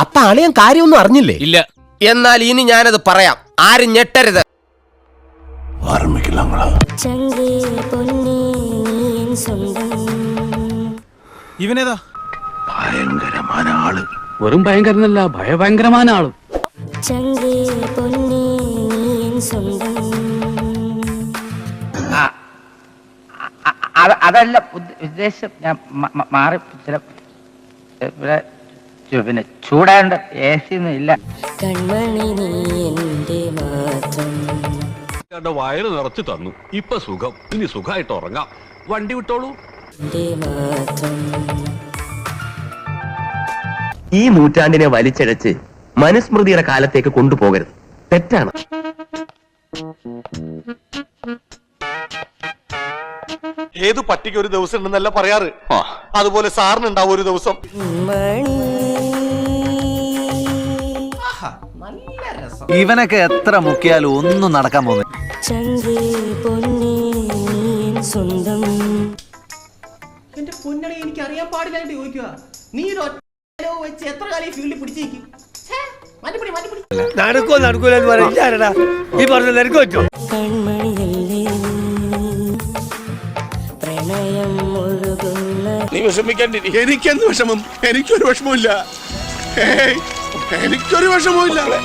അപ്പൊ അളിയൻ കാര്യമൊന്നും അറിഞ്ഞില്ലേ ഇല്ല എന്നാൽ ഇനി ഞാനത് പറയാം ആരും ഞെട്ടരുത് ഇവനേതാ പൊന്നേ നീൻ സ്വന്തം ഇവനേതാ വെറും ഭയങ്കരനല്ല ഭയഭയങ്കരമായ ആൾ അതല്ല ഉദ്ദ- ഉദ്ദേശം ഞാൻ മാറി ചില പിന്നെ ചൂടാണ്ട് എ സി ഒന്നും ഇല്ല. കൺമണി നീ മാത്രം വയറ് നിറച്ചു തന്നു. ഇപ്പൊ സുഖം. ഇനി സുഖമായിട്ട് ഉറങ്ങാം. വണ്ടി വിട്ടോളൂ. മാത്രം ഈ നൂറ്റാണ്ടിനെ വലിച്ചഴച്ച് മനുസ്മൃതിയുടെ കാലത്തേക്ക് കൊണ്ടുപോകരുത്. തെറ്റാണ്. ഏത് പട്ടിക്ക് ഒരു ദിവസം ഉണ്ടെന്നല്ല പറയാറ്. അതുപോലെ സാറിന് ഉണ്ടാവും ഒരു ദിവസം. ഇവനൊക്കെ എത്ര മുക്കിയാലും ഒന്നും നടക്കാൻ പോകുന്നു സ്വന്തം. എന്റെ പൊന്നണി എനിക്ക് അറിയാൻ പാടില്ലായിട്ട് ചോദിക്കുക നീ ഒരു ഒറ്റ വെച്ച് എത്ര കാലം ഫീൽഡിൽ പിടിച്ചേക്കും? നടക്കോ നടക്കൂല എന്ന് പറയാ ഈ പറഞ്ഞ നിനക്ക് പറ്റുമോ പ്രണയം ഒഴുകുന്ന നീ വിഷമിക്കണ്ടി. എനിക്കെന്ത് വിഷമം? എനിക്കൊരു വിഷമമില്ല എനിക്കൊരു വിഷമമില്ല ഇല്ല